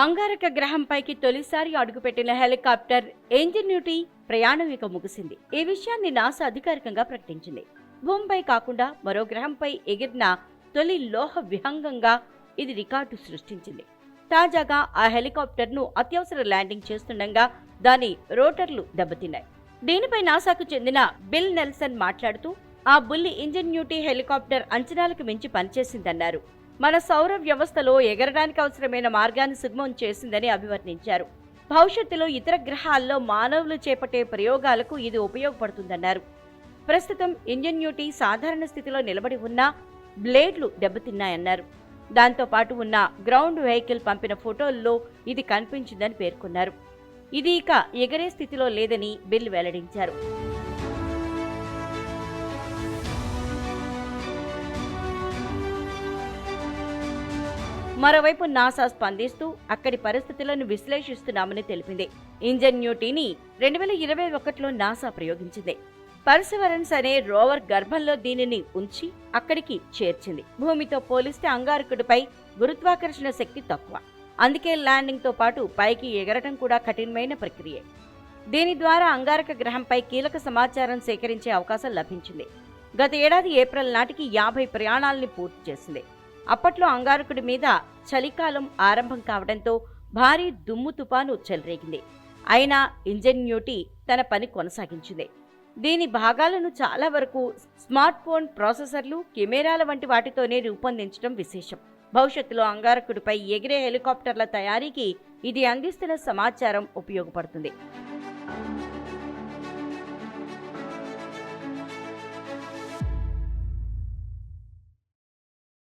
అంగారక గ్రహంపైకి తొలిసారి అడుగుపెట్టిన హెలికాప్టర్ ఇంజన్యూటీ ప్రయాణం ఇక ముగిసింది. ఈ విషయాన్ని నాసా అధికారికంగా ప్రకటించింది. భూమిపై కాకుండా మరో గ్రహంపై ఎగిరిన తొలి లోహ విహంగంగా ఇది రికార్డు సృష్టించింది. తాజాగా ఆ హెలికాప్టర్ను అత్యవసర ల్యాండింగ్ చేస్తుండగా దాని రోటర్లు దెబ్బతిన్నాయి. దీనిపై నాసాకు చెందిన బిల్ నెల్సన్ మాట్లాడుతూ ఆ బుల్లి ఇంజన్యూటీ హెలికాప్టర్ అంచనాలకు మించి పనిచేసిందన్నారు. మన సౌర వ్యవస్థలో ఎగరడానికి అవసరమైన మార్గాన్ని సుగమం చేసిందని అభివర్ణించారు. భవిష్యత్తులో ఇతర గ్రహాల్లో మానవులు చేపట్టే ప్రయోగాలకు ఇది ఉపయోగపడుతుందన్నారు. ప్రస్తుతం ఇంజన్యూటీ సాధారణ స్థితిలో నిలబడి ఉన్న బ్లేడ్లు దెబ్బతిన్నాయన్నారు. దాంతో పాటు ఉన్న గ్రౌండ్ వెహికల్ పంపిన ఫోటోల్లో ఇది కనిపించిందని పేర్కొన్నారు. ఇది ఇక ఎగరే స్థితిలో లేదని బిల్ వెల్లడించారు. మరోవైపు నాసా స్పందిస్తూ అక్కడి పరిస్థితులను విశ్లేషిస్తున్నామని తెలిపింది. ఇంజన్యూటీని రెండు వేల ఇరవై ఒకటిలో నాసా ప్రయోగించింది. పర్సివరెన్స్ అనే రోవర్ గర్భంలో దీనిని ఉంచి అక్కడికి చేర్చింది. భూమితో పోలిస్తే అంగారకుడిపై గురుత్వాకర్షణ శక్తి తక్కువ. అందుకే ల్యాండింగ్తో పాటు పైకి ఎగరటం కూడా కఠినమైన ప్రక్రియ. దీని ద్వారా అంగారక గ్రహంపై కీలక సమాచారం సేకరించే అవకాశం లభించింది. గత ఏడాది ఏప్రిల్ నాటికి యాభై ప్రయాణాలని పూర్తి చేసింది. అప్పట్లో అంగారకుడి మీద చలికాలం ఆరంభం కావడంతో భారీ దుమ్ము తుపాను చెలరేగింది. అయినా ఇంజన్యూటీ తన పని కొనసాగించింది. దీని భాగాలను చాలా వరకు స్మార్ట్ ఫోన్ ప్రాసెసర్లు కెమెరాల వంటి వాటితోనే రూపొందించడం విశేషం. భవిష్యత్తులో అంగారకుడిపై ఎగిరే హెలికాప్టర్ల తయారీకి ఇది అందిస్తున్న సమాచారం ఉపయోగపడుతుంది.